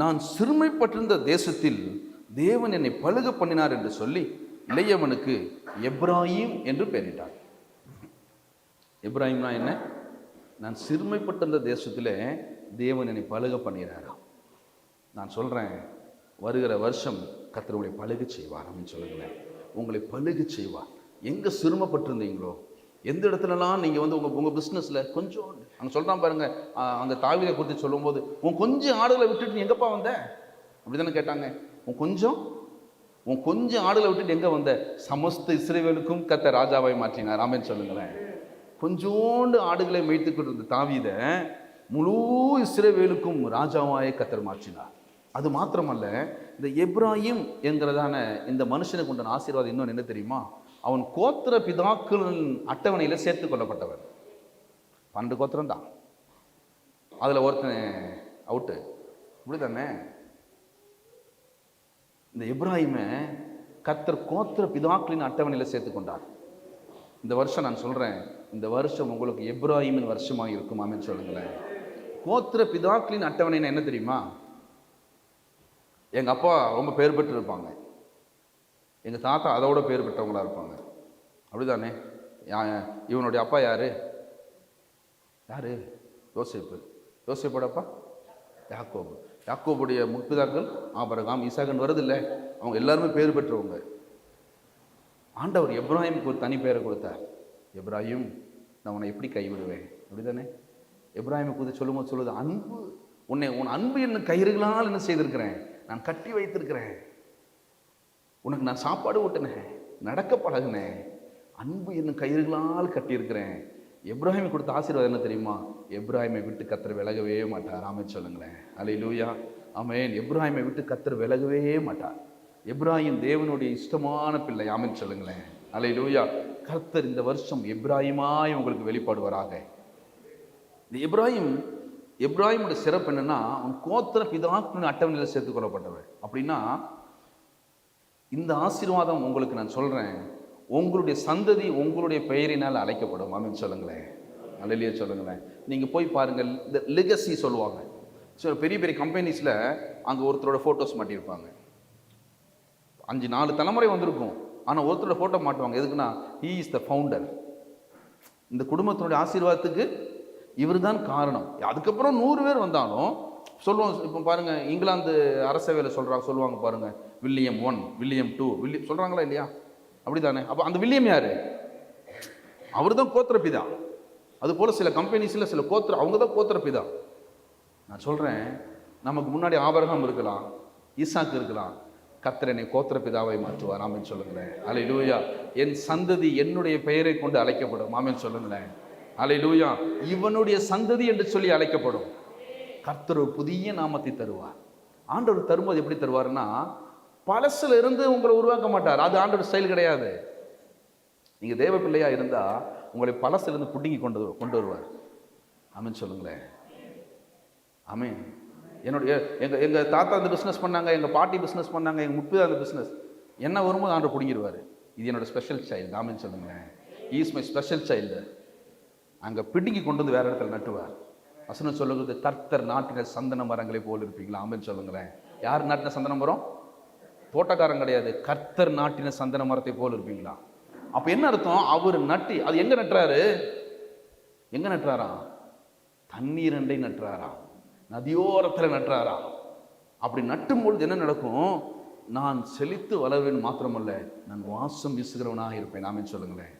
நான் சிறுமைப்பட்டிருந்த தேசத்தில் தேவன் என்னை பழுக பண்ணினார் என்று சொல்லி இளையவனுக்கு எப்ராஹிம் என்று பெயரிட்டார். எப்ராஹிம்னா என்ன? நான் சிறுமைப்பட்டிருந்த தேசத்தில் தேவன் என்னை பழுக பண்ணினாராம் நான் சொல்கிறேன் வருகிற வருஷம் கர்த்தர் உங்களை பழுக செய்வார் அப்படின்னு சொல்லுங்களேன். உங்களை பழுகு செய்வார். எங்கே சிரமப்பட்டிருந்தீங்களோ எந்த இடத்துலலாம் நீங்கள் வந்து உங்கள் உங்கள் பிஸ்னஸில் கொஞ்சம் அங்கே சொல்கிறான் பாருங்க அந்த தாவிதை குறித்து சொல்லும்போது உன் கொஞ்சம் ஆடுகளை விட்டுட்டு நீ எங்கப்பா வந்த? அப்படி தானே கேட்டாங்க. உன் கொஞ்சம்? உன் கொஞ்சம் ஆடுகளை விட்டுட்டு எங்கே வந்த? சமஸ்த இஸ்ரேவேலுக்கும் கத்த ராஜாவை மாற்றினார். ராமன் சொல்லுங்களேன். கொஞ்சோண்டு ஆடுகளை மேய்த்துக்கிட்டு இருந்த தாவீத முழு இஸ்ரேவேலுக்கும் ராஜாவாய கத்தர் மாற்றினார். அது மாத்திரமல்ல இந்த எப்ராஹிம் என்கிறதான இந்த மனுஷனுக்கு உண்டான ஆசீர்வாதம் இன்னொன்று என்ன தெரியுமா? அவன் கோத்திர பிதாக்களின் அட்டவணையில் சேர்த்து கொள்ளப்பட்டவன் பன்னெண்டு கோத்திரம் தான் அதில் ஒருத்தன் அவுட்டு இப்படி தானே இந்த இப்ராஹிமை கத்தர் கோத்திர பிதாக்களின் அட்டவணையில் சேர்த்துக்கொண்டார் இந்த வருஷம் நான் சொல்கிறேன் இந்த வருஷம் உங்களுக்கு எப்ராஹிமின் வருஷமாக இருக்குமாமேன்னு சொல்லுங்களேன். கோத்திர பிதாக்களின் அட்டவணைன்னு என்ன தெரியுமா? எங்கள் அப்பா ரொம்ப பேர் பெற்று இருப்பாங்க. எங்கள் தாத்தா அதோட பேர் பெற்றவங்களாக இருப்பாங்க. அப்படிதானே? யா- இவனுடைய அப்பா யார்? யாரு? யோசேப்பு. யோசேப்போட யாக்கோபு. யாக்கோபுடைய முற்பிதாக்கள் ஆபரகாம் ஈசாகன் வருதில்லை அவங்க எல்லாருமே பேர் பெற்றவங்க. ஆண்டவர் எப்ராஹிமுக்கு ஒரு தனி பெயரை கொடுத்தார். எப்ராஹிம் நான் உன்னை எப்படி கைவிடுவேன்? அப்படிதானே எப்ராஹிமை குறித்து சொல்லும்போது சொல்லுது அன்பு உன்னை உன் அன்பு என்ன கயிறுகளால் என்ன செய்திருக்கிறேன்? நான் கட்டி வைத்திருக்கிறேன். உனக்கு நான் சாப்பாடு ஊட்டினேன் நடக்க பழகினேன். அன்பு என்னும் கயிறுகளால் கட்டியிருக்கிறேன். எப்ராஹிமை கொடுத்த ஆசீர்வாதம் என்ன தெரியுமா? எப்ராஹிமை விட்டு கத்தர் விலகவே மாட்டார். ஆமே சொல்லுங்களேன். அலை லூயா ஆமேன். எப்ராஹிமை விட்டு கத்தர் விலகவே மாட்டார். எப்ராஹிம் தேவனுடைய இஷ்டமான பிள்ளை. ஆமென் சொல்லுங்களேன். அலை லூயா கர்த்தர் இந்த வருஷம் எப்ராஹிமாய் உங்களுக்கு வெளிப்படுவாராக. இந்த எப்ராஹிம் எப்ராஹிமோட சிறப்பு என்னன்னா அவன் கோத்திர பிதாக்களின் அட்டவணையில் சேர்த்துக் கொள்ளப்பட்டவன். அப்படின்னா இந்த ஆசீர்வாதம் உங்களுக்கு நான் சொல்கிறேன் உங்களுடைய சந்ததி உங்களுடைய பெயரினால் அழைக்கப்படும். ஆமென் சொல்லுங்களேன். அல்லையே சொல்லுங்களேன். நீங்கள் போய் பாருங்கள் இந்த லெகசி சொல்லுவாங்க. ஸோ பெரிய பெரிய கம்பெனிஸில் அங்கே ஒருத்தரோட ஃபோட்டோஸ் மாட்டியிருப்பாங்க. அஞ்சு நாலு தலைமுறை வந்திருக்கும். ஆனால் ஒருத்தரோட ஃபோட்டோ மாட்டுவாங்க. எதுக்குன்னா ஹீ இஸ் த ஃபவுண்டர் இந்த குடும்பத்தினுடைய ஆசீர்வாதத்துக்கு இவர் தான் காரணம். அதுக்கப்புறம் நூறு பேர் வந்தாலும் சொல்லுவோம் இப்போ பாருங்கள் இங்கிலாந்து அரசவையில் சொல்கிறாங்க சொல்லுவாங்க பாருங்கள் வில்லியம் ஒன் வில்லியம் டூ வில்லி சொல்கிறாங்களா இல்லையா? அப்படிதானே? அப்போ அந்த வில்லியம் யார்? அவர் தான் கோத்திரப்பிதா. அது போல சில கம்பெனிஸில் சில கோத்திர அவங்க தான் கோத்திரப்பிதா. நான் சொல்கிறேன் நமக்கு முன்னாடி ஆபரகம் இருக்கலாம் ஈசாக்கு இருக்கலாம் கத்திரனை என்னை கோத்திரப்பிதாவை மாற்றுவார். ஆமென் சொல்லுங்களேன். அலை லூயா என் சந்ததி என்னுடைய பெயரை கொண்டு அழைக்கப்படும். ஆமென் சொல்லுங்களேன். அலை லூயா இவனுடைய சந்ததி என்று சொல்லி அழைக்கப்படும். கர்த்தர் புதிய நாமத்தை தருவார். ஆண்டவர் தரும்போது எப்படி தருவார்னா பழசில் இருந்து உங்களை உருவாக்க மாட்டார். அது ஆண்டோட ஸ்டைல் கிடையாது. நீங்கள் தேவ பிள்ளையாக இருந்தால் உங்களை பழசிலிருந்து பிடுங்கி கொண்டு கொண்டு வருவார். ஆமென் சொல்லுங்களேன். ஆமென். என்னுடைய எங்கள் எங்கள் தாத்தா அந்த பிஸ்னஸ் பண்ணாங்க எங்கள் பாட்டி பிஸ்னஸ் பண்ணாங்க எங்கள் முப்பிதா அந்த பிஸ்னஸ் என்ன வரும்போது ஆண்டை பிடுங்கிடுவார் இது என்னோட ஸ்பெஷல் சைல்டு ஆமின்னு சொல்லுங்களேன். ஈஸ் மை ஸ்பெஷல் சைல்டு அங்கே பிடுங்கி கொண்டு வந்து வேறு இடத்துல நட்டுவார். வசனம் சொல்லுங்கிறது கர்த்தர் நாட்டின சந்தன மரங்களை போல் இருப்பீங்களா ஆமின்னு சொல்லுங்களேன். யார் நாட்டின சந்தன மரம்? தோட்டக்காரன் கிடையாது. கர்த்தர் நாட்டின சந்தன மரத்தை போல் இருப்பீங்களா? அப்போ என்ன அர்த்தம்? அவர் நட்டி அது எங்கே நட்டுறாரு? எங்கே நட்டுறாராம் தண்ணீர் அண்டை நட்டுறாராம் நதியோரத்தில் நட்டுறாராம் அப்படி நட்டும் பொழுது என்ன நடக்கும்? நான் செழித்து வளர்வேன் மாத்திரமல்ல நான் வாசம் வீசுகிறவனாக இருப்பேன். நாமே சொல்லுங்களேன்.